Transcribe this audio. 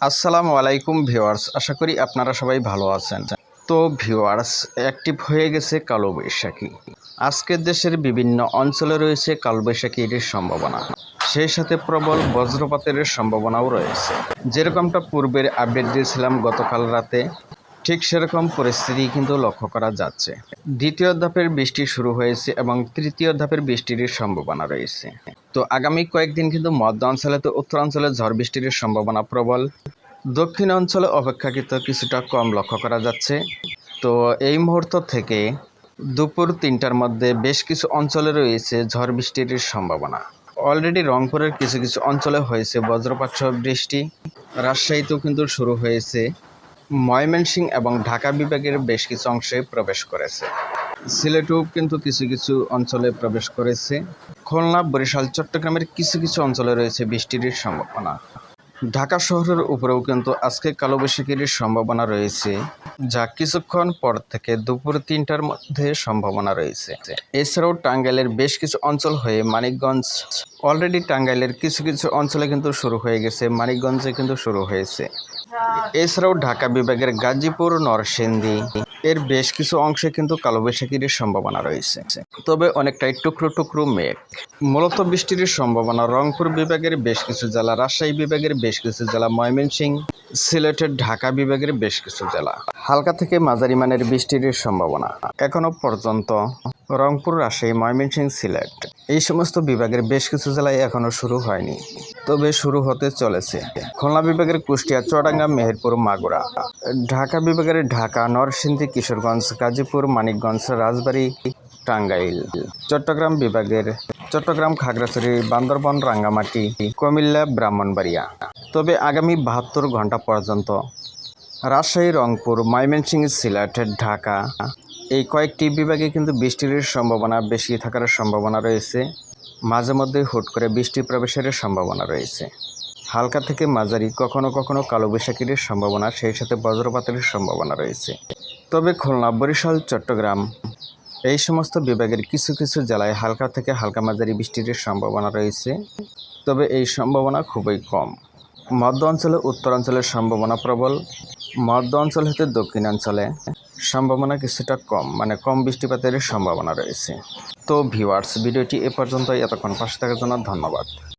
আসসালামু আলাইকুম ভিউয়ার্স, আশা করি আপনারা সবাই ভালো আছেন। তো ভিউয়ার্স অ্যাক্টিভ হয়ে গেছে কালবৈশাখী। আজকের দেশের বিভিন্ন অঞ্চলে রয়েছে কালবৈশাখীর সম্ভাবনা। সেই সাথে প্রবল বজ্রপাতের সম্ভাবনাও রয়েছে। যেরকমটা পূর্বের আপডেট দিয়েছিলাম গতকাল রাতে, ঠিক সেরকম পরিস্থিতি কিন্তু লক্ষ্য করা যাচ্ছে। দ্বিতীয় ধাপের বৃষ্টি শুরু হয়েছে এবং তৃতীয় ধাপের বৃষ্টির সম্ভাবনা রয়েছে। তো আগামী কয়েকদিন কিন্তু মধ্য অঞ্চলে তো উত্তরাঞ্চলে ঝড় বৃষ্টির সম্ভাবনা প্রবল। দক্ষিণ অঞ্চলে অপেক্ষাকৃত কিছুটা কম লক্ষ্য করা যাচ্ছে। তো এই মুহূর্ত থেকে দুপুর তিনটার মধ্যে বেশ কিছু অঞ্চলে রয়েছে ঝড় বৃষ্টির সম্ভাবনা। অলরেডি রংপুরের কিছু কিছু অঞ্চলে হয়েছে বজ্রপাত সহ বৃষ্টি। রাজশাহীতেও কিন্তু শুরু হয়েছে। ময়মনসিংহ এবং ঢাকা বিভাগের বেশ কিছু অংশে প্রবেশ করেছে। সিলেটেও কিন্তু কিছু কিছু অঞ্চলে প্রবেশ করেছে। খুলনা, বরিশাল, চট্টগ্রামের কিছু কিছু অঞ্চলে রয়েছে বৃষ্টির সম্ভাবনা। ঢাকা শহরের উপরেও কিন্তু আজকে কালবৈশাখীর সম্ভাবনা রয়েছে, যা কিছুক্ষণ পর থেকে দুপুর তিনটার মধ্যে সম্ভাবনা রয়েছে। এছাড়াও টাঙ্গাইলের বেশ কিছু অঞ্চল হয়ে মানিকগঞ্জ, অলরেডি টাঙ্গাইলের কিছু কিছু অঞ্চলে কিন্তু শুরু হয়ে গেছে, মানিকগঞ্জে কিন্তু শুরু হয়েছে। এছাড়াও ঢাকা বিভাগের গাজীপুর, নরসিংদী এর বেশ কিছু অংশে কিন্তু কালবৈশাখীর সম্ভাবনা রয়েছে। তবে অনেকটাই টুকরো টুকরো মেঘ। মূলত বৃষ্টির সম্ভাবনা রংপুর বিভাগের বেশ কিছু জেলা, রাজশাহী বিভাগের বেশ কিছু জেলা, ময়মনসিংহ, সিলেটের ঢাকা বিভাগের বেশ কিছু জেলা। হালকা থেকে মাঝারি মানের বৃষ্টির সম্ভাবনা এখনও পর্যন্ত রংপুর, রাজশাহী, ময়মনসিংহ, সিলেট এই সমস্ত বিভাগের বেশ কিছু জেলায় এখনও শুরু হয়নি। তবে শুরু হতে চলেছে। খুলনা বিভাগের কুষ্টিয়া, চুয়াডাঙ্গা, মেহেরপুর, মাগুরা। ঢাকা বিভাগের ঢাকা, নরসিংদী, কিশোরগঞ্জ, গাজীপুর, মানিকগঞ্জ, রাজবাড়ী, টাঙ্গাইল। চট্টগ্রাম বিভাগের চট্টগ্রাম, খাগড়াছড়ি, বান্দরবন, রাঙ্গামাটি, কুমিল্লা, ব্রাহ্মণবাড়িয়া। তবে আগামী বাহাত্তর ঘণ্টা পর্যন্ত রাজশাহী, রংপুর, ময়মনসিংহ, সিলেট, ঢাকা এই কয়েকটি বিভাগে কিন্তু বৃষ্টির সম্ভাবনা, বেশি থাকার সম্ভাবনা রয়েছে। মাঝে মধ্যে হুট করে বৃষ্টি প্রবেশের সম্ভাবনা রয়েছে। হালকা থেকে মাঝারি কখনো কখনো কালবৈশাখীর সম্ভাবনা, সেই সাথে বজ্রপাতের সম্ভাবনা রয়েছে। তবে খুলনা, বরিশাল, চট্টগ্রাম এই সমস্ত বিভাগের কিছু কিছু জেলায় হালকা থেকে হালকা মাঝারি বৃষ্টির সম্ভাবনা রয়েছে। তবে এই সম্ভাবনা খুবই কম। মধ্য অঞ্চলে উত্তরাঞ্চলের সম্ভাবনা প্রবল। মধ্য অঞ্চল হতে দক্ষিণাঞ্চলে সম্ভাবনা কিছুটা কম মানে কম বৃষ্টিপাতের সম্ভাবনা রয়েছে। তো ভিউয়ার্স ভিডিওটি এ পর্যন্তই। এতক্ষণ পাশে থাকার জন্য ধন্যবাদ।